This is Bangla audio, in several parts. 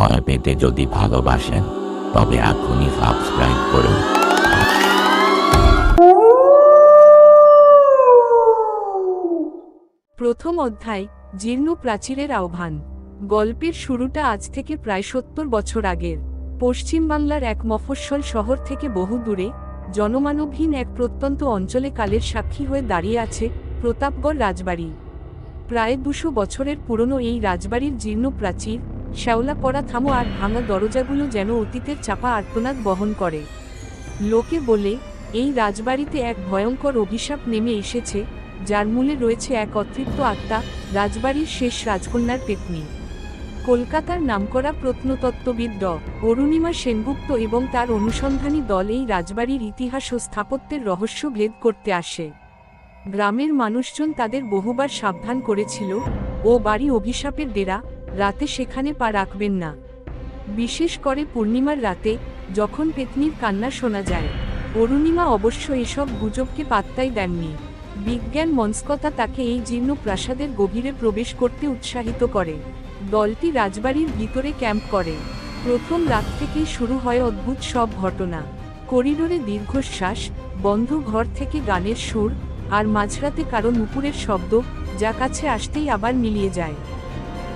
ভয় পেতে যদি ভালোবাসেন, তবে এখনই সাবস্ক্রাইব করুন। প্রথম অধ্যায়, জীর্ণ প্রাচীরের আহ্বান। গল্পের শুরুটা আজ থেকে প্রায় সত্তর বছর আগের। পশ্চিমবাংলার এক মফস্বল শহর থেকে বহু দূরে, জনমানবহীন এক প্রত্যন্ত অঞ্চলে কালের সাক্ষী হয়ে দাঁড়িয়ে আছে প্রতাপগড় রাজবাড়ি। প্রায় দুশো বছরের পুরনো এই রাজবাড়ির জীর্ণ প্রাচীর শ্যাওলা পড়া থামো আর ভাঙা দরজাগুলো যেন অতীতের চাপা আর্তনাদ বহন করে। লোকে বলে, এই রাজবাড়িতে এক ভয়ঙ্কর অভিশাপ নেমে এসেছে, যার মূলে রয়েছে এক অতৃপ্ত আত্মা, রাজবাড়ির শেষ রাজকন্যার পেতনি। কলকাতার নামকরা প্রত্নতত্ত্ববিদ ড. অরুণিমা সেনগুপ্ত এবং তার অনুসন্ধানী দল এই রাজবাড়ির ইতিহাস ও স্থাপত্যের রহস্য ভেদ করতে আসে। গ্রামের মানুষজন তাদের বহুবার সাবধান করেছিল, ও বাড়ি অভিশাপের ডেরা রাতে সেখানে পা রাখবেন না। বিশেষ করে পূর্ণিমার রাতে, যখন পেতনির কান্না শোনা যায়। অরুণিমা অবশ্য এসব গুজবকে পাত্তাই দেননি। বিজ্ঞান মনস্কতা তাকে এই জীর্ণ প্রাসাদের গভীরে প্রবেশ করতে উৎসাহিত করে। দলটি রাজবাড়ির ভিতরে ক্যাম্প করে। প্রথম রাত থেকেই শুরু হয় অদ্ভুত সব ঘটনা। করিডোরে দীর্ঘশ্বাস, বন্ধ ঘর থেকে গানের সুর, আর মাঝরাতে কারও নুপুরের শব্দ, যা কাছে আসতেই আবার মিলিয়ে যায়।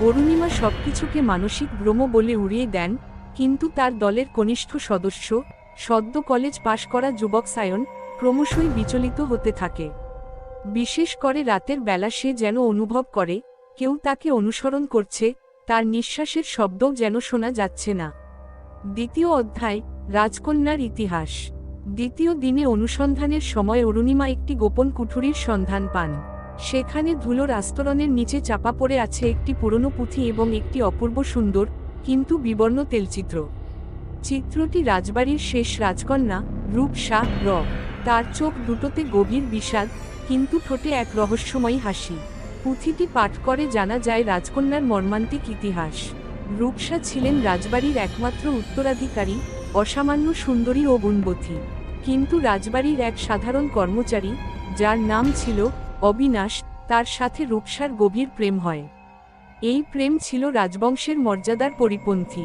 অরুণিমা সবকিছুকে মানসিক ভ্রম বলে উড়িয়ে দেন, কিন্তু তার দলের কনিষ্ঠ সদস্য, সদ্য কলেজ পাশ করা যুবক সায়ন, ক্রমশই বিচলিত হতে থাকে। বিশেষ করে রাতের বেলা সে যেন অনুভব করে, কেউ তাকে অনুসরণ করছে, তার নিঃশ্বাসের শব্দও যেন শোনা যাচ্ছে না। দ্বিতীয় অধ্যায়, রাজকন্যার ইতিহাস। দ্বিতীয় দিনে অনুসন্ধানের সময় অরুণিমা একটি গোপন কুঠুরির সন্ধান পান। সেখানে ধুলোর আস্তরণের নিচে চাপা পড়ে আছে একটি পুরনো পুঁথি এবং একটি অপূর্ব সুন্দর, কিন্তু বিবর্ণ তেলচিত্র। চিত্রটি রাজবাড়ির শেষ রাজকন্যা রূপসা র। তার চোখ দুটোতে গভীর বিষাদ, কিন্তু ঠোঁটে এক রহস্যময়ী হাসি। পুঁথিটি পাঠ করে জানা যায় রাজকন্যার মর্মান্তিক ইতিহাস। রূপসা ছিলেন রাজবাড়ির একমাত্র উত্তরাধিকারী, অসামান্য সুন্দরী ও গুণবতী। কিন্তু রাজবাড়ির এক সাধারণ কর্মচারী, যার নাম ছিল অবিনাশ, তার সাথে রূপসার গভীর প্রেম হয়। এই প্রেম ছিল রাজবংশের মর্যাদার পরিপন্থী।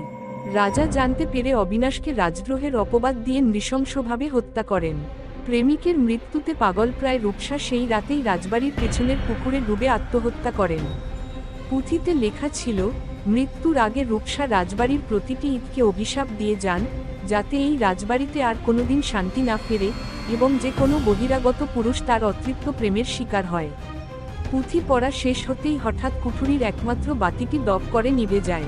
রাজা জানতে পেরে অবিনাশকে রাজদ্রোহের অপবাদ দিয়ে নৃশংসভাবে হত্যা করেন। প্রেমিকের মৃত্যুতে পাগলপ্রায় রূপসা সেই রাতেই রাজবাড়ির পেছনের পুকুরে ডুবে আত্মহত্যা করেন। পুঁথিতে লেখা ছিল, মৃত্যুর আগে রূপসা রাজবাড়ির প্রতিটি ঈদকে অভিশাপ দিয়ে যান যাতে এই রাজবাড়িতে আর কোনোদিন শান্তি না ফেরে এবং যে কোনো বহিরাগত পুরুষ তার অতৃপ্ত প্রেমের শিকার হয়। পুঁথি পড়া শেষ হতেই হঠাৎ কুঠুরির একমাত্র বাতিটি দপ করে নিভে যায়।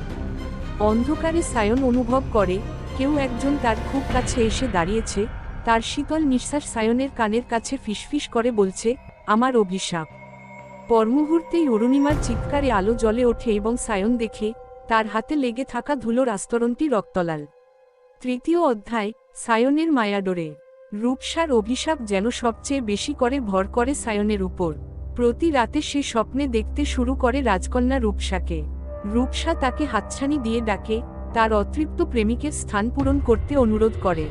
অন্ধকারে সায়ন অনুভব করে, কেউ একজন তার খুব কাছে এসে দাঁড়িয়েছে, তার শীতল নিঃশ্বাস সায়নের কানের কাছে ফিসফিস করে বলছে, আমার অভিশাপ। পরমুহূর্তেই অরুণিমার চিৎকারে আলো জ্বলে ওঠে এবং সায়ন দেখে, তার হাতে লেগে থাকা ধুলোর আস্তরণটি রক্তলাল। তৃতীয় অধ্যায়, সায়নের মায়াডোরে। রূপসার অভিশাপ যেন সবচেয়ে বেশি করে ভর করে সায়নের উপর। প্রতি রাতে সে স্বপ্নে দেখতে শুরু করে রাজকন্যা রূপসাকে। রূপসা তাকে হাতছানি দিয়ে ডাকে, তার অতৃপ্ত প্রেমিকের স্থান পূরণ করতে অনুরোধ করে।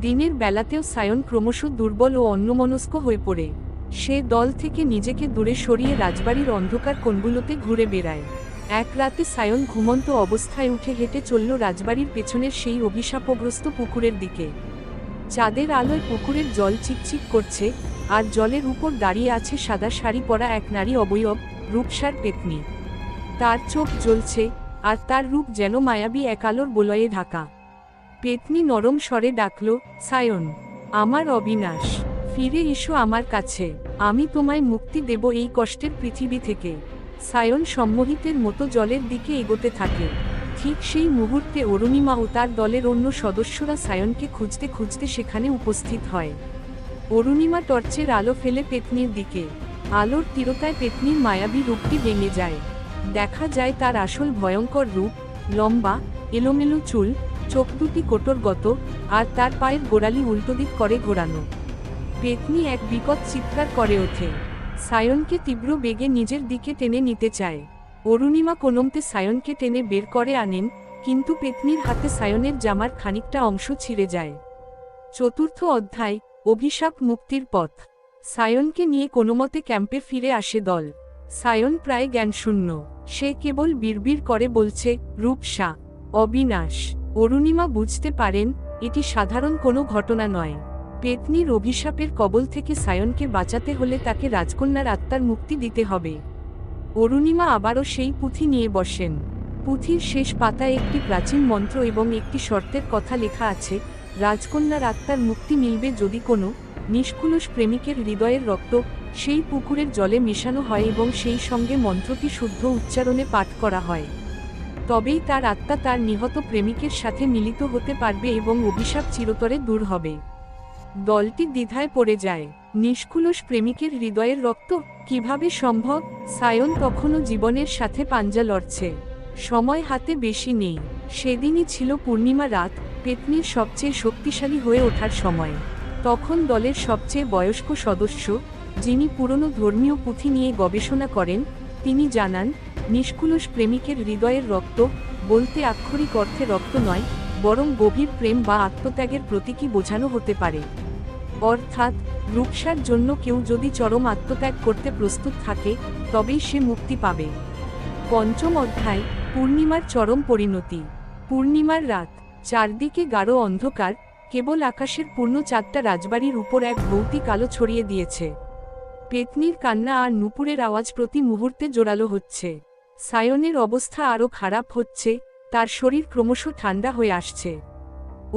দিনের বেলাতেও সায়ন ক্রমশ দুর্বল ও অন্যমনস্ক হয়ে পড়ে। সে দল থেকে নিজেকে দূরে সরিয়ে রাজবাড়ির অন্ধকার কোণগুলোতে ঘুরে বেড়ায়। এক রাতে সায়ন ঘুমন্ত অবস্থায় উঠে হেঁটে চলল রাজবাড়ির পেছনের সেই অভিশাপগ্রস্ত পুকুরের দিকে। চাঁদের আলোয় পুকুরের জল চিকচিক করছে, আর জলের উপর দাঁড়িয়ে আছে সাদা শাড়ি পরা এক নারী অবয়ব, রূপসার পেতনি। তার চোখ জ্বলছে, আর তার রূপ যেন মায়াবী এক আলোর বলয়ে ঢাকা। পেতনি নরম স্বরে ডাকল, সায়ন, আমার অবিনাশ, ফিরে এসো আমার কাছে, আমি তোমায় মুক্তি দেব এই কষ্টের পৃথিবী থেকে। সায়ন সম্মোহিতের মতো জলের দিকে এগোতে থাকে। ঠিক সেই মুহূর্তে অরুণিমা ও তার দলের অন্য সদস্যরা সায়নকে খুঁজতে খুঁজতে সেখানে উপস্থিত হয়। অরুণিমা টর্চের আলো ফেলে পেতনির দিকে। আলোর তীরতায় পেতনির মায়াবী রূপটি ভেঙে যায়। দেখা যায় তার আসল ভয়ঙ্কর রূপ, লম্বা, এলোমেলো চুল, চোখ দুটি কোটরগত, আর তার পায়ের গোড়ালি উল্টোদিক করে ঘোরানো। পেতনি এক বিকট চিৎকার করে ওঠে। সায়নকে তীব্র বেগে নিজের দিকে টেনে নিতে চায়। অরুণিমা কোনমতে সায়নকে টেনে বের করে আনেন, কিন্তু পেতনির হাতে সায়নের জামার খানিকটা অংশ ছিঁড়ে যায়। চতুর্থ অধ্যায়, অভিশাপ মুক্তির পথ। সায়নকে নিয়ে কোনোমতে ক্যাম্পে ফিরে আসে দল। সায়ন প্রায় জ্ঞানশূন্য। সে কেবল বিড়বিড় করে বলছে রূপসা অবিনাশ। অরুণিমা বুঝতে পারেন, এটি সাধারণ কোনো ঘটনা নয়। পেতনির অভিশাপের কবল থেকে সায়নকে বাঁচাতে হলে তাকে রাজকন্যার আত্মার মুক্তি দিতে হবে। অরুণিমা আবারও সেই পুঁথি নিয়ে বসেন। পুঁথির শেষ পাতায় একটি প্রাচীন মন্ত্র এবং একটি শর্তের কথা লেখা আছে, রাজকন্যার আত্মার মুক্তি মিলবে যদি কোনো নিষ্কুলস প্রেমিকের হৃদয়ের রক্ত সেই পুকুরের জলে মেশানো হয় এবং সেই সঙ্গে মন্ত্রটি শুদ্ধ উচ্চারণে পাঠ করা হয়। তবেই তার আত্মা তার নিহত প্রেমিকের সাথে মিলিত হতে পারবে এবং অভিশাপ চিরতরে দূর হবে। দলটি দ্বিধায় পড়ে যায়। নিষ্কুলস প্রেমিকের হৃদয়ের রক্ত কীভাবে সম্ভব? সায়ন তখনও জীবনের সাথে পাঞ্জা লড়ছে। সময় হাতে বেশি নেই। সেদিনই ছিল পূর্ণিমা রাত, পেতনির সবচেয়ে শক্তিশালী হয়ে ওঠার সময়। তখন দলের সবচেয়ে বয়স্ক সদস্য, যিনি পুরনো ধর্মীয় পুঁথি নিয়ে গবেষণা করেন, তিনি জানান, নিষ্কুলস প্রেমিকের হৃদয়ের রক্ত বলতে আক্ষরিক অর্থে রক্ত নয়, বরং গভীর প্রেম বা আত্মত্যাগের প্রতীকী বোঝানো হতে পারে। অর্থাৎ, রূপসার জন্য কেউ যদি চরম আত্মত্যাগ করতে প্রস্তুত থাকে, তবেই সে মুক্তি পাবে। পঞ্চম অধ্যায়, পূর্ণিমার চরম পরিণতি। পূর্ণিমার রাত, চারদিকে গাঢ় অন্ধকার, কেবল আকাশের পূর্ণ চারটা রাজবাড়ির উপর এক ভৌতিক আলো ছড়িয়ে দিয়েছে। পেতনির কান্না আর নুপুরের আওয়াজ প্রতি মুহূর্তে জোরালো হচ্ছে। সায়নের অবস্থা আরও খারাপ হচ্ছে, তার শরীর ক্রমশ ঠান্ডা হয়ে আসছে।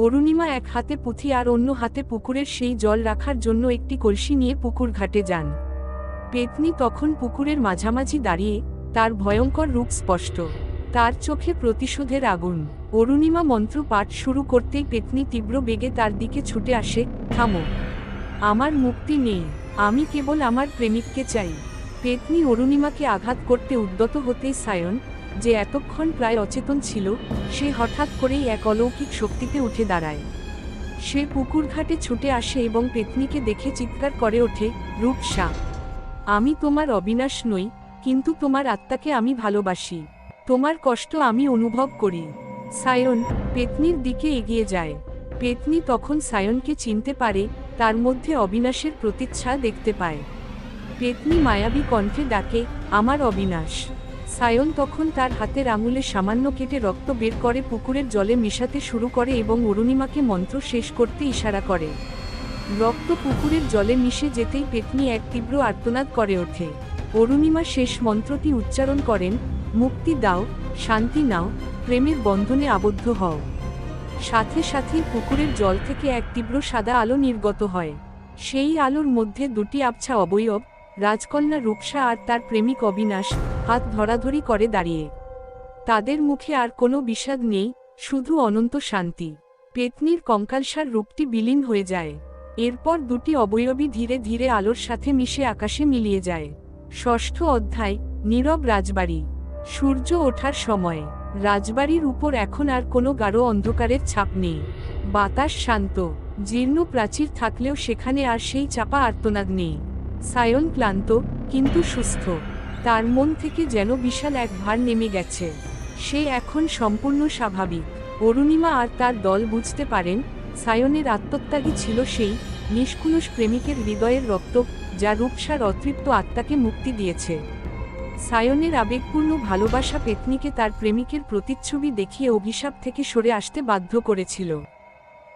অরুণিমা এক হাতে পুঁথি আর অন্য হাতে পুকুরের সেই জল রাখার জন্য একটি কলসি নিয়ে পুকুর ঘাটে যান। পেতনি তখন পুকুরের মাঝামাঝি দাঁড়িয়ে তার ভয়ঙ্কর রূপ স্পষ্ট। তার চোখে প্রতিশোধের আগুন। অরুণিমা মন্ত্র পাঠ শুরু করতেই পেতনি তীব্র বেগে তার দিকে ছুটে আসে, থামো। আমার মুক্তি নেই। আমি কেবল আমার প্রেমিককে চাই। পেতনি অরুণিমাকে আঘাত করতে উদ্যত হতেই সায়ন যে এতক্ষণ প্রায় অচেতন ছিল, সে হঠাৎ করেই এক অলৌকিক শক্তিতে উঠে দাঁড়ায়। সে পুকুর ঘাটে ছুটে আসে এবং পেতনিকে দেখে চিৎকার করে ওঠে রূপসা আমি তোমার অবিনাশ নই, কিন্তু তোমার আত্মাকে আমি ভালোবাসি। তোমার কষ্ট আমি অনুভব করি। সায়ন পেতনির দিকে এগিয়ে যায়। পেতনি তখন সায়নকে চিনতে পারে, তার মধ্যে অবিনাশের প্রতিচ্ছা দেখতে পায়। পেতনি মায়াবী কণ্ঠে ডাকে, আমার অবিনাশ। সায়ন তখন তার হাতের আঙুলে সামান্য কেটে রক্ত বের করে পুকুরের জলে মেশাতে শুরু করে এবং অরুণিমাকে মন্ত্র শেষ করতে ইশারা করে। রক্ত পুকুরের জলে মিশে যেতেই পেতনি এক তীব্র আর্তনাদ করে ওঠে। অরুণিমা শেষ মন্ত্রটি উচ্চারণ করেন, মুক্তি দাও, শান্তি নাও, প্রেমের বন্ধনে আবদ্ধ হও। সাথে সাথেই পুকুরের জল থেকে এক তীব্র সাদা আলো নির্গত হয়। সেই আলোর মধ্যে দুটি আবছা অবয়ব, রাজকন্যা রূপসা আর তার প্রেমিক অবিনাশ হাত ধরাধরি করে দাঁড়িয়ে। তাদের মুখে আর কোনো বিষাদ নেই, শুধু অনন্ত শান্তি। পেতনির কঙ্কালসার রূপটি বিলীন হয়ে যায়। এরপর দুটি অবয়বী ধীরে ধীরে আলোর সাথে মিশে আকাশে মিলিয়ে যায়। ষষ্ঠ অধ্যায়, নীরব রাজবাড়ি। সূর্য ওঠার সময়। রাজবাড়ির উপর এখন আর কোনো গাঢ় অন্ধকারের ছাপ নেই। বাতাস শান্ত। জীর্ণ প্রাচীর থাকলেও সেখানে আর সেই চাপা আর্তনাদ নেই। সায়ন ক্লান্ত, কিন্তু সুস্থ। তার মন থেকে যেন বিশাল এক ভার নেমে গেছে। সে এখন সম্পূর্ণ স্বাভাবিক। অরুণিমা আর তার দল বুঝতে পারেন, সায়নের আত্মত্যাগী ছিল সেই নিষ্কুলস প্রেমিকের হৃদয়ের রক্ত যা রূপসার অতৃপ্ত আত্মাকে মুক্তি দিয়েছে। সায়নের আবেগপূর্ণ ভালোবাসা পেতনিকে তার প্রেমিকের প্রতিচ্ছবি দেখিয়ে অভিশাপ থেকে সরে আসতে বাধ্য করেছিল।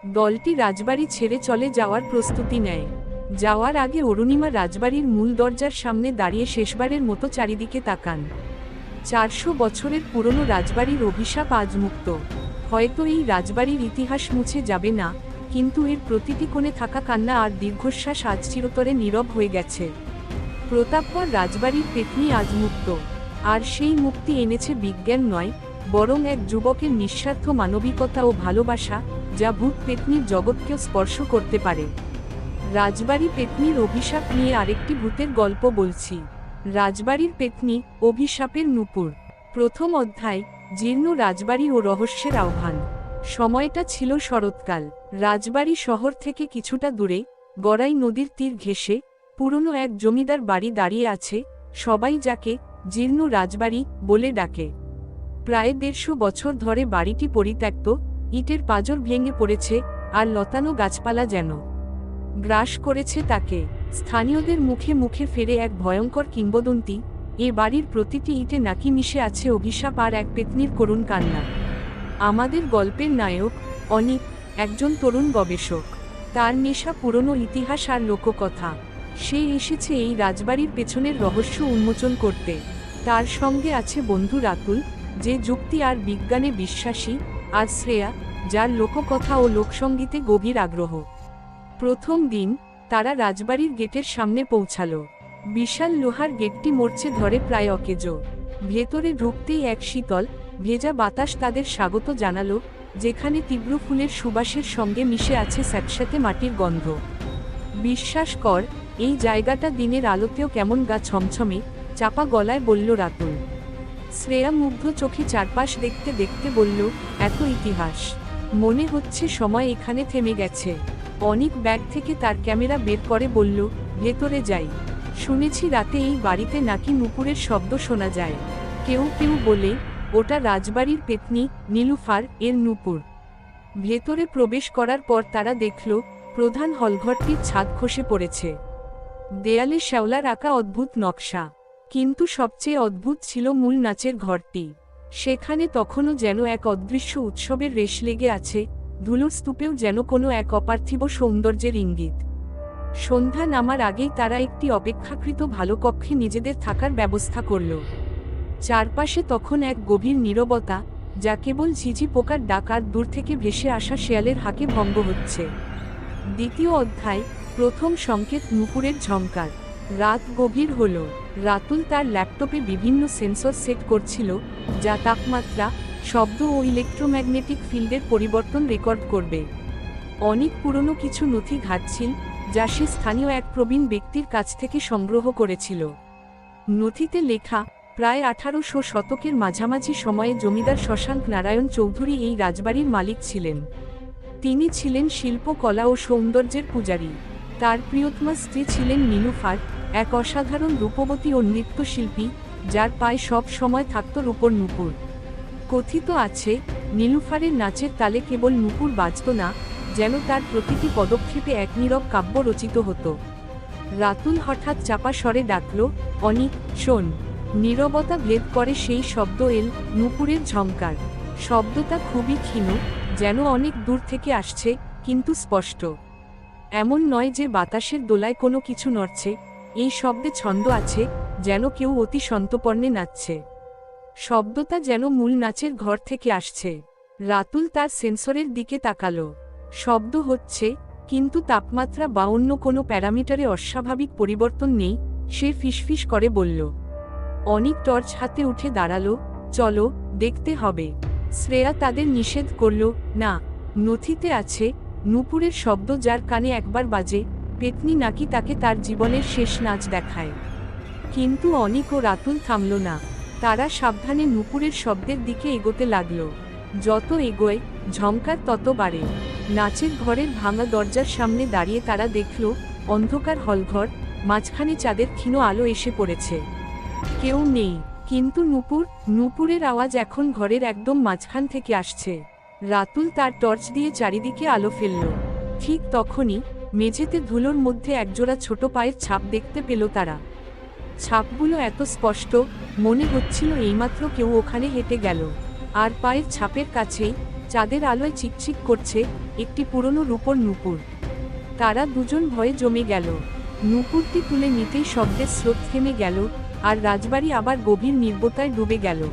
দলটি রাজবাড়ি ছেড়ে চলে যাওয়ার প্রস্তুতি নেয়। যাওয়ার আগে অরুণিমা রাজবাড়ির মূল দরজার সামনে দাঁড়িয়ে শেষবারের মতো চারিদিকে তাকান। চারশো বছরের পুরনো রাজবাড়ির অভিশাপ আজ মুক্ত। হয়তো এই রাজবাড়ির ইতিহাস মুছে যাবে না, কিন্তু এর প্রতিটি কোণে থাকা কান্না আর দীর্ঘশ্বাস আজ চিরতরে নীরব হয়ে গেছে। প্রতাপপর রাজবাড়ির পেতনি আজ মুক্ত। আর সেই মুক্তি এনেছে বিজ্ঞান নয়, বরং এক যুবকের নিঃস্বার্থ মানবিকতা ও ভালোবাসা, যা ভূত পেতনির জগৎকেও স্পর্শ করতে পারে। রাজবাড়ি পেতনির অভিশাপ নিয়ে আরেকটি ভূতের গল্প বলছি। রাজবাড়ির পেতনি অভিশাপের নুপুর। প্রথম অধ্যায়, জীর্ণ রাজবাড়ি ও রহস্যের আহ্বান। সময়টা ছিল শরৎকাল। রাজবাড়ি শহর থেকে কিছুটা দূরে, গড়াই নদীর তীর ঘেঁষে, পুরনো এক জমিদার বাড়ি দাঁড়িয়ে আছে, সবাই যাকে জীর্ণ রাজবাড়ি বলে ডাকে। প্রায় দেড়শো বছর ধরে বাড়িটি পরিত্যক্ত, ইটের পাজর ভেঙে পড়েছে, আর লতানো গাছপালা যেন। গ্রাস করেছে তাকে। স্থানীয়দের মুখে মুখে ফেরে এক ভয়ঙ্কর কিংবদন্তি, এ বাড়ির প্রতিটি ইটে নাকি মিশে আছে অভিশাপ আর এক পেতনির করুণ কান্না। আমাদের গল্পের নায়ক, অনিক, একজন তরুণ গবেষক। তার নেশা পুরনো ইতিহাস আর লোককথা। সে এসেছে এই রাজবাড়ির পেছনের রহস্য উন্মোচন করতে। তার সঙ্গে আছে বন্ধু রাতুল, যে যুক্তি আর বিজ্ঞানে বিশ্বাসী, আর শ্রেয়া, যার লোককথা ও লোকসঙ্গীতে গভীর আগ্রহ। প্রথম দিন তারা রাজবাড়ির গেটের সামনে পৌঁছালো। বিশাল লোহার গেটটি মরছে ধরে প্রায় অকেজো। ভেতরে ঢুকতেই এক শীতল, ভেজা বাতাস তাদের স্বাগত জানালো, যেখানে তীব্র ফুলের সুবাসের সঙ্গে মিশে আছে স্যাঁতস্যাঁতে মাটির গন্ধ। বিশ্বাস কর, এই জায়গাটা দিনের আলোতেও কেমন গা ছমছমে, চাপা গলায় বলল রাতুল। শ্রেয়া মুগ্ধ চোখে চারপাশ দেখতে দেখতে বলল, এত ইতিহাস। মনে হচ্ছে সময় এখানে থেমে গেছে। অনেক ব্যাগ থেকে তার ক্যামেরা বের করে বলল, ভেতরে যাই। শুনেছি রাতে এই বাড়িতে নাকি নুপুরের শব্দ শোনা যায়। কেউ কেউ বলে, ওটা রাজবাড়ির পেতনি, নীলুফার, এর নুপুর। ভেতরে প্রবেশ করার পর তারা দেখল, প্রধান হলঘরটির ছাদ খসে পড়েছে। দেয়ালে শ্যাওলার আঁকা অদ্ভুত নকশা। কিন্তু সবচেয়ে অদ্ভুত ছিল মূল নাচের ঘরটি। সেখানে তখনও যেন এক অদৃশ্য উৎসবের রেশ লেগে আছে ধুলোর স্তূপেও যেন কোনো এক অপার্থিব সৌন্দর্যের ইঙ্গিত। সন্ধ্যা নামার আগেই তারা একটি অপেক্ষাকৃত ভালো কক্ষে নিজেদের থাকার ব্যবস্থা করল। চারপাশে তখন এক গভীর নীরবতা, যা কেবল ঝিঝি পোকার ডাক আর দূর থেকে ভেসে আসা শেয়ালের হাকে ভঙ্গ হচ্ছে। দ্বিতীয় অধ্যায়, প্রথম সংকেত নুপুরের ঝঙ্কার রাত গভীর হল। রাতুল তার ল্যাপটপে বিভিন্ন সেন্সর সেট করছিল, যা তাপমাত্রা শব্দ ও ইলেকট্রোম্যাগনেটিক ফিল্ডের পরিবর্তন রেকর্ড করবে। অনেক পুরনো কিছু নথি ঘাটছিল, যা সে স্থানীয় এক প্রবীণ ব্যক্তির কাছ থেকে সংগ্রহ করেছিল। নথিতে লেখা, প্রায় আঠারোশো শতকের মাঝামাঝি সময়ে জমিদার শশাঙ্ক নারায়ণ চৌধুরী এই রাজবাড়ির মালিক ছিলেন। তিনি ছিলেন শিল্পকলা ও সৌন্দর্যের পূজারী। তার প্রিয়তমা স্ত্রী ছিলেন নীলুফার এক অসাধারণ রূপবতী ও নৃত্যশিল্পী, যার পায়ে সব সময় থাকত রূপর নুপুর। কথিত আছে, নীলুফারের নাচের তালে কেবল নুপুর বাজত না, যেন তার প্রতিটি পদক্ষেপে এক নীরব কাব্য রচিত হতো। রাতুল হঠাৎ চাপা স্বরে ডাকল, অনিক, শোন। নীরবতা ভেদ করে সেই শব্দ এল নুপুরের ঝঙ্কার শব্দটা খুবই ক্ষীণ, যেন অনেক দূর থেকে আসছে, কিন্তু স্পষ্ট। এমন নয় যে বাতাসের দোলায় কোনো কিছু নড়ছে, এই শব্দে ছন্দ আছে, যেন কেউ অতি সন্তপর্ণে নাচছে। শব্দটা যেন মূল নাচের ঘর থেকে আসছে। রাতুল তার সেন্সরের দিকে তাকালো। শব্দ হচ্ছে, কিন্তু তাপমাত্রা বা অন্য কোনো প্যারামিটারে অস্বাভাবিক পরিবর্তন নেই, সে ফিসফিস করে বলল। অনেক টর্চ হাতে উঠে দাঁড়াল, চলো, দেখতে হবে। শ্রেয়া তাদের নিষেধ করল, না, নথিতে আছে, নুপুরের শব্দ যার কানে একবার বাজে, পেতনি নাকি তাকে তার জীবনের শেষ নাচ দেখায়। কিন্তু অনিক ও রাতুল থামল না। তারা সাবধানে নুপুরের শব্দের দিকে এগোতে লাগল। যত এগোয় ঝঙ্কার তত বাড়ে। নাচের ঘরের ভাঙা দরজার সামনে দাঁড়িয়ে তারা দেখল, অন্ধকার হলঘর, মাঝখানে চাঁদের ক্ষীণ আলো এসে পড়েছে। কেউ নেই, কিন্তু নুপুর, নুপুরের আওয়াজ এখন ঘরের একদম মাঝখান থেকে আসছে। রাতুল তার টর্চ দিয়ে চারিদিকে আলো ফেলল। ঠিক তখনই, মেঝেতে ধুলোর মধ্যে একজোড়া ছোট পায়ের ছাপ দেখতে পেল তারা। ছাপগুলো এত স্পষ্ট, মনে হচ্ছিল এইমাত্র কেউ ওখানে হেঁটে গেল। আর পায়ের ছাপের কাছেই চাঁদের আলোয় চিকচিক করছে একটি পুরনো রূপর নুপুর। তারা দুজন ভয়ে জমে গেল। নুপুরটি তুলে নিতেই শব্দের স্রোত থেমে গেল আর রাজবাড়ি আবার গভীর নির্বতায় ডুবে গেল।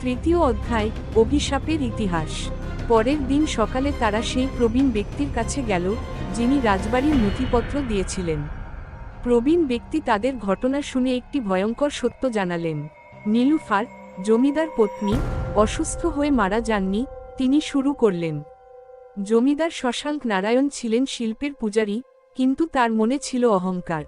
তৃতীয় অধ্যায়, অভিশাপের ইতিহাস। পরের দিন সকালে তারা সেই প্রবীণ ব্যক্তির কাছে গেল যিনি রাজবাড়ির নথিপত্র দিয়েছিলেন। প্রবীণ ব্যক্তি তাদের ঘটনা শুনে একটি ভয়ঙ্কর সত্য জানালেন। নীলুফার জমিদার পত্নী, অসুস্থ হয়ে মারা যাননি, তিনি শুরু করলেন। জমিদার শশাঙ্ক নারায়ণ ছিলেন শিল্পের পূজারী, কিন্তু তার মনে ছিল অহংকার।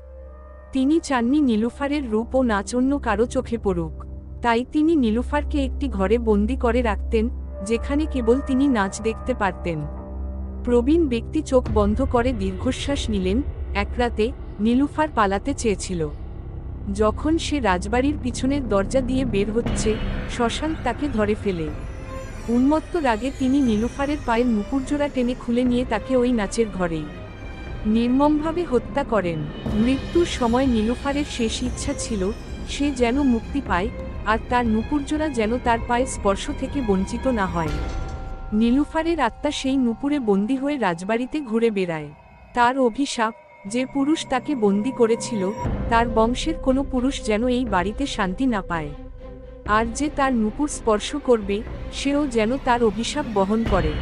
তিনি চাননি নীলুফারের রূপ ও নাচ অন্য কারও চোখে পড়ুক। তাই তিনি নীলুফারকে একটি ঘরে বন্দি করে রাখতেন, যেখানে কেবল তিনি নাচ দেখতে পারতেন। প্রবীণ ব্যক্তি চোখ বন্ধ করে দীর্ঘশ্বাস নিলেন। এক রাতে নীলুফার পালাতে চেয়েছিল। যখন সে রাজবাড়ির পিছনের দরজা দিয়ে বের হচ্ছে শশাঙ্ক তাকে ধরে ফেলে। উন্মত্ত রাগে তিনি নীলুফারের পায়ের মুকুরজোড়া টেনে খুলে নিয়ে তাকে ওই নাচের ঘরেই নির্মমভাবে হত্যা করেন। মৃত্যুর সময় নীলুফারের শেষ ইচ্ছা ছিল, সে যেন মুক্তি পায়, আর তার নুপুরজোড়া যেন তার পায়ে স্পর্শ থেকে বঞ্চিত না হয়। নীলুফারের আত্মা সেই নুপুরে বন্দী হয়ে রাজবাড়িতে ঘুরে বেড়ায়। তার অভিশাপ যে পুরুষ তাকে বন্দি করেছিল, তার বংশের কোনো পুরুষ যেন এই বাড়িতে শান্তি না পায়। আর যে তার নুপুর স্পর্শ করবে, সেও যেন তার অভিশাপ বহন করে।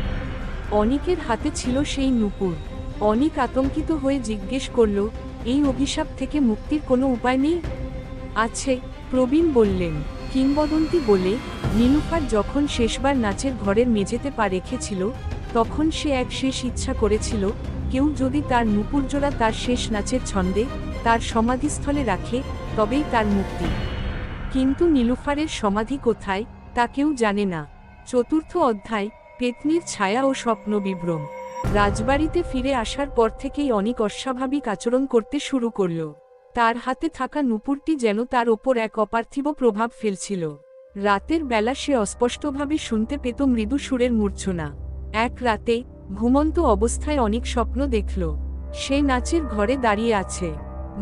অনিকের হাতে ছিল সেই নুপুর। অনিক আতঙ্কিত হয়ে জিজ্ঞেস করল, এই অভিশাপ থেকে মুক্তির কোনো উপায় নেই? আছে, প্রবীণ বললেন। কিংবদন্তি বলে, নীলুফার যখন শেষবার নাচের ঘরের মেঝেতে পা রেখেছিল, তখন সে এক শেষ ইচ্ছা করেছিল কেউ যদি তার নুপুরজোড়া তার শেষ নাচের ছন্দে তার সমাধিস্থলে রাখে, তবেই তার মুক্তি। কিন্তু নীলুফারের সমাধি কোথায়, তা কেউ জানে না। চতুর্থ অধ্যায়, পেতনির ছায়া ও স্বপ্ন বিভ্রম। রাজবাড়িতে ফিরে আসার পর থেকেই অনেক অস্বাভাবিক আচরণ করতে শুরু করল। তার হাতে থাকা নুপুরটি যেন তার ওপর এক অপার্থিব প্রভাব ফেলছিল। রাতের বেলা সে অস্পষ্টভাবে শুনতে পেত মৃদু সুরের মূর্ছনা। এক রাতে ঘুমন্ত অবস্থায় অনেক স্বপ্ন দেখল। সে নাচের ঘরে দাঁড়িয়ে আছে।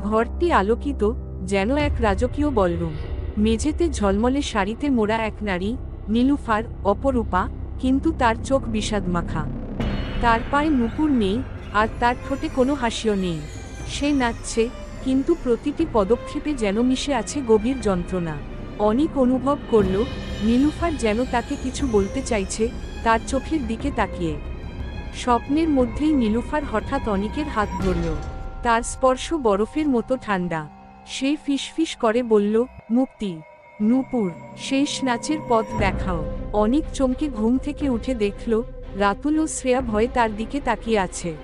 ঘরটি আলোকিত, যেন এক রাজকীয় বলরুম। মেঝেতে ঝলমলে শাড়িতে মোড়া এক নারী নীলুফার অপরূপা, কিন্তু তার চোখ বিষাদমাখা তার পায়ে নুপুর নেই, আর তার ঠোঁটে কোনো হাসিও নেই। সে নাচছে, কিন্তু প্রতিটি পদক্ষেপে যেন মিশে আছে গভীর যন্ত্রণা। অনেক অনুভব করল নীলুফার যেন তাকে কিছু বলতে চাইছে, তার চোখের দিকে তাকিয়ে। স্বপ্নের মধ্যেই নীলুফার হঠাৎ অনিকের হাত ধরল। তার স্পর্শ বরফের মতো ঠান্ডা। সে ফিসফিস করে বলল, মুক্তি, নূপুর, শেষ নাচের পথ দেখাও। অনেক চমকে ঘুম থেকে উঠে দেখল, রাতুল ও শ্রেয়া ভয়ে তার দিকে তাকিয়ে আছে।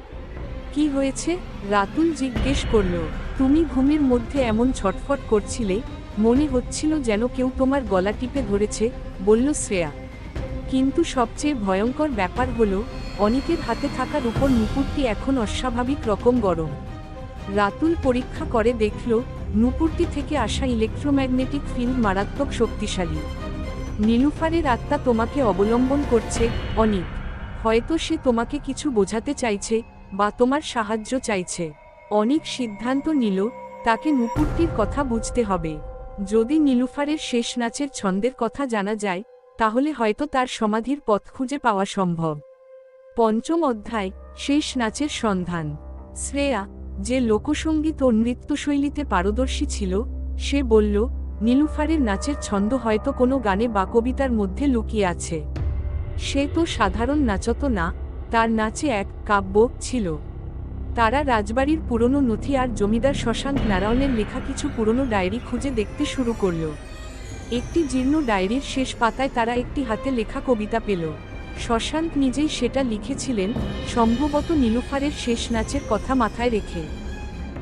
কি হয়েছে? রাতুল জিজ্ঞেস করল, তুমি ঘুমের মধ্যে এমন ছটফট করছিলে? মনে হচ্ছিল যেন কেউ তোমার গলা টিপে ধরেছে, বলল শ্রেয়া। কিন্তু সবচেয়ে ভয়ঙ্কর ব্যাপার হলো, অনিকের হাতে থাকার উপর নুপুরটি এখন অস্বাভাবিক রকম গরম। রাতুল পরীক্ষা করে দেখল, নুপুরটি থেকে আসা ইলেকট্রোম্যাগনেটিক ফিল্ড মারাত্মক শক্তিশালী। নীলুফারের আত্মা তোমাকে অবলম্বন করছে, অনিক। হয়তো সে তোমাকে কিছু বোঝাতে চাইছে, বা তোমার সাহায্য চাইছে। অনেক সিদ্ধান্ত নিল, তাকে নুপুরটির কথা বুঝতে হবে। যদি নীলুফারের শেষ নাচের ছন্দের কথা জানা যায় তাহলে হয়তো তার সমাধির পথ খুঁজে পাওয়া সম্ভব। পঞ্চম অধ্যায়, শেষ নাচের সন্ধান। শ্রেয়া, যে লোকসঙ্গীত ও নৃত্যশৈলীতে পারদর্শী ছিল, সে বলল, নীলুফারের নাচের ছন্দ হয়তো কোনো গানে বা কবিতার মধ্যে লুকিয়ে আছে। সে তো সাধারণ নাচত না, তার নাচে এক কাব্য ছিল। তারা রাজবাড়ির পুরনো নথি আর জমিদার শশাঙ্ক নারায়ণের লেখা কিছু পুরনো ডায়েরি খুঁজে দেখতে শুরু করল। একটি জীর্ণ ডায়েরির শেষ পাতায় তারা একটি হাতে লেখা কবিতা পেল। শশাঙ্ক নিজেই সেটা লিখেছিলেন, সম্ভবত নীলুফারের শেষ নাচের কথা মাথায় রেখে।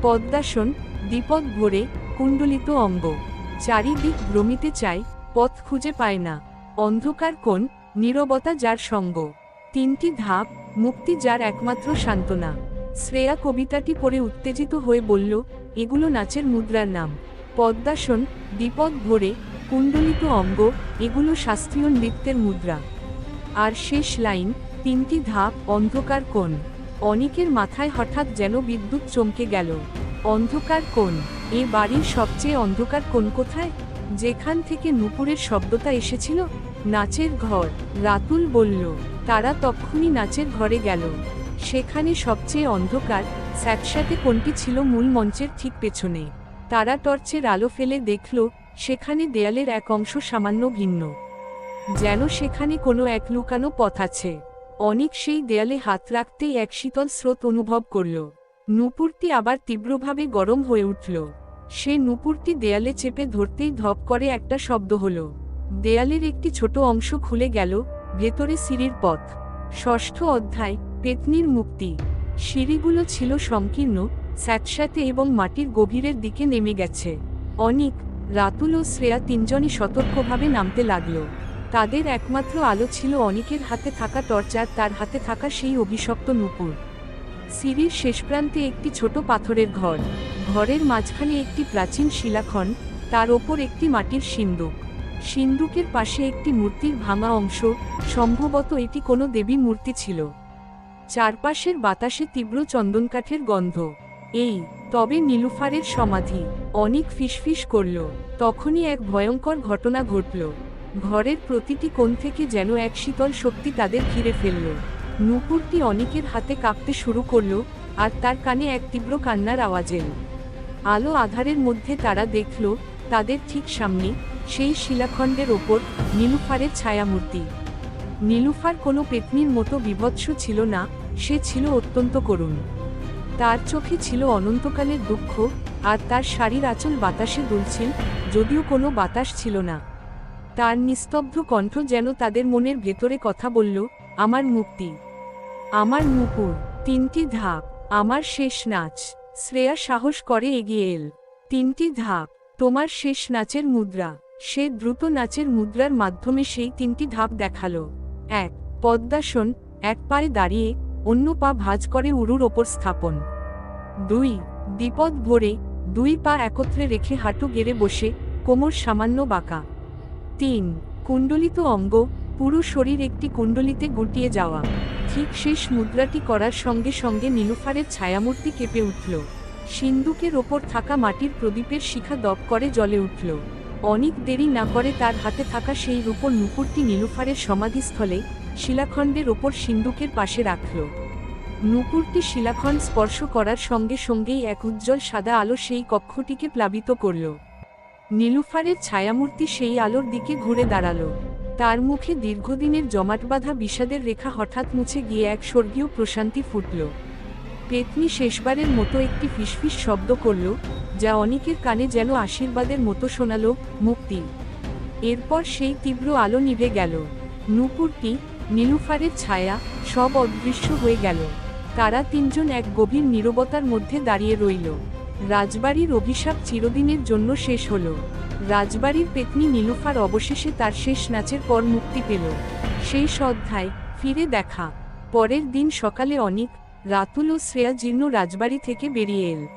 পদ্মাসন, দ্বিপদ ভরে, কুণ্ডলিত অঙ্গ চারিদিক ভ্রমিতে চায় পথ খুঁজে পায় না। অন্ধকার কোণ, নীরবতা যার সঙ্গ। তিনটি ধাপ, মুক্তি যার একমাত্র সান্ত্বনা। শ্রেয়া কবিতাটি পড়ে উত্তেজিত হয়ে বলল, এগুলো নাচের মুদ্রার নাম। পদ্মাসন, দ্বিপদ ভরে কুণ্ডলিত অঙ্গ, এগুলো শাস্ত্রীয় নৃত্যের মুদ্রা। আর শেষ লাইন, তিনটি ধাপ, অন্ধকার কোণ। অনেকের মাথায় হঠাৎ যেন বিদ্যুৎ চমকে গেল। অন্ধকার কোণ, এ বাড়ির সবচেয়ে অন্ধকার কোণ কোথায়? যেখান থেকে নুপুরের শব্দটা এসেছিল? নাচের ঘর, রাতুল বলল। তারা তক্ষুনি নাচের ঘরে গেল। সেখানে সবচেয়ে অন্ধকার, স্যাঁতস্যাঁতে কোনটি ছিল মূল মঞ্চের ঠিক পেছনে। তারা টর্চের আলো ফেলে দেখল সেখানে দেয়ালের এক অংশ সামান্য ভিন্ন। যেন সেখানে কোনো এক লুকানো পথ আছে। অনেক সেই দেয়ালে হাত রাখতেই এক শীতল স্রোত অনুভব করল। নুপুরটি আবার তীব্রভাবে গরম হয়ে উঠল। সে নুপুরটি দেয়ালে চেপে ধরতেই ধপ করে একটা শব্দ হলো। দেয়ালের একটি ছোট অংশ খুলে গেল, ভেতরে সিঁড়ির পথ। ষষ্ঠ অধ্যায়, পেতনির মুক্তি। সিঁড়িগুলো ছিল সংকীর্ণ, স্যাঁতস্যাঁতে এবং মাটির গভীরের দিকে নেমে গেছে। অনিক রাতুল ও শ্রেয়া তিনজনই সতর্কভাবে নামতে লাগল। তাদের একমাত্র আলো ছিল অনিকের হাতে থাকা টর্চার তার হাতে থাকা সেই অভিশপ্ত নুপুর। সিঁড়ির শেষ প্রান্তে একটি ছোট পাথরের ঘর। ঘরের মাঝখানে একটি প্রাচীন শিলাখণ্ড, তার ওপর একটি মাটির সিন্দুক। সিন্দুকের পাশে একটি মূর্তির ভাঙা অংশ, সম্ভবত এটি কোনো দেবী মূর্তি ছিল। চারপাশের বাতাসে তীব্র চন্দনকাঠের গন্ধ। এই তবে নীলুফারের সমাধি। অনেক ফিসফিস করল, তখনই এক ভয়ঙ্কর ঘটনা ঘটল। ঘরের প্রতিটি কোণ থেকে যেন এক শীতল শক্তি তাদের ঘিরে ফেলল। নুপুরটি অনেকের হাতে কাঁপতে শুরু করল আর তার কানে এক তীব্র কান্নার আওয়াজ এল। আলো আধারের মধ্যে তারা দেখল, তাদের ঠিক সামনে সেই শিলাখণ্ডের ওপর নীলুফারের ছায়ামূর্তি। নীলুফার কোনো পেতনির মতো বিভৎস ছিল না, সে ছিল অত্যন্ত করুণ। তার চোখে ছিল অনন্তকালের দুঃখ, আর তার শাড়ির আঁচল বাতাসে দুলছিল, যদিও কোনো বাতাস ছিল না। তার নিস্তব্ধ কণ্ঠ যেন তাদের মনের ভেতরে কথা বলল, আমার মুক্তি, আমার মুকুর তিনটি ধাপ, আমার শেষ নাচ, শ্রেয়া সাহস করে এগিয়ে এল। তিনটি ধাপ, তোমার শেষ নাচের মুদ্রা, সে দ্রুত নাচের মুদ্রার মাধ্যমে সেই তিনটি ধাপ দেখাল। এক, পদ্মাসন, এক পায়ে দাঁড়িয়ে অন্য পা ভাঁজ করে উরুর ওপর স্থাপন। দুই বিপদ ভরে দুই পা একত্রে রেখে হাঁটু গেড়ে বসে, কোমর সামান্য বাঁকা। তিন, কুণ্ডলিত অঙ্গ, পুরো শরীর একটি কুণ্ডলিতে গুটিয়ে যাওয়া। ঠিক শেষ মুদ্রাটি করার সঙ্গে সঙ্গে নীলুফারের ছায়ামূর্তি কেঁপে উঠল। সিন্দুকের ওপর থাকা মাটির প্রদীপের শিখা দপ করে জ্বলে উঠল। অনেক দেরি না করে তার হাতে থাকা সেই রূপর নুপুরটি নীলুফারের সমাধিস্থলে শিলাখণ্ডের ওপর সিন্দুকের পাশে রাখল। নুপুরটি শিলাখণ্ড স্পর্শ করার সঙ্গে সঙ্গেই এক উজ্জ্বল সাদা আলো সেই কক্ষটিকে প্লাবিত করল। নীলুফারের ছায়ামূর্তি সেই আলোর দিকে ঘুরে দাঁড়াল। তার মুখে দীর্ঘদিনের জমাট বাঁধা বিষাদের রেখা হঠাৎ মুছে গিয়ে এক স্বর্গীয় প্রশান্তি ফুটল। পেতনি শেষবারের মতো একটি ফিসফিস শব্দ করল, যা অনেকের কানে যেন আশীর্বাদের মতো শোনালো, মুক্তি। এরপর সেই তীব্র আলো নিভে গেল। নূপুরটি নীলুফারের ছায়া সব অদৃশ্য হয়ে গেল। তারা তিনজন এক গভীর নীরবতার মধ্যে দাঁড়িয়ে রইল। রাজবাড়ির অভিশাপ চিরদিনের জন্য শেষ হল। রাজবাড়ির পেতনি নীলুফার অবশেষে তার শেষ নাচের পর মুক্তি পেল। সেই অধ্যায় ফিরে দেখা। পরের দিন সকালে অনিক, রাতুল ও শ্রেয়া জীর্ণ রাজবাড়ি থেকে বেরিয়ে এল।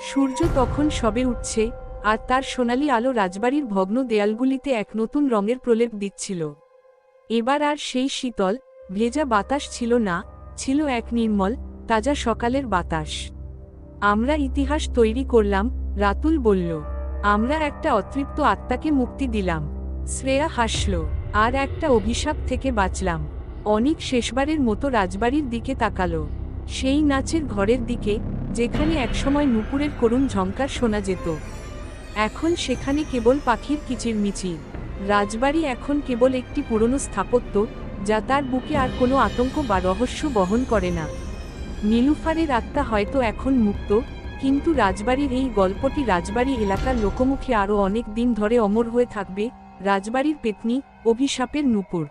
সূর্য তখন সবে উঠছে, আর তার সোনালি আলো রাজবাড়ির ভগ্ন দেয়ালগুলিতে এক নতুন রঙের প্রলেপ দিচ্ছিল। এবার আর সেই শীতল, ভেজা বাতাস ছিল না, ছিল এক নির্মল, তাজা সকালের বাতাস। আমরা ইতিহাস তৈরি করলাম, রাতুল বলল। আমরা একটা অতৃপ্ত আত্মাকে মুক্তি দিলাম। শ্রেয়া হাসল। আর একটা অভিশাপ থেকে বাঁচলাম। অনেক শেষবারের মতো রাজবাড়ির দিকে তাকালো। সেই নাচের ঘরের দিকে, যেখানে একসময় নুপুরের করুণ ঝঙ্কার শোনা যেত। এখন সেখানে কেবল পাখির কিচিরমিচির। রাজবাড়ি এখন কেবল একটি পুরনো স্থাপত্য, যা তার বুকে আর কোনো আতঙ্ক বা রহস্য বহন করে না। নীলুফারের আত্মা হয়তো এখন মুক্ত, কিন্তু রাজবাড়ির এই গল্পটি রাজবাড়ি এলাকার লোকমুখে আরও অনেক দিন ধরে অমর হয়ে থাকবে, রাজবাড়ির পেতনি অভিশাপের নুপুর।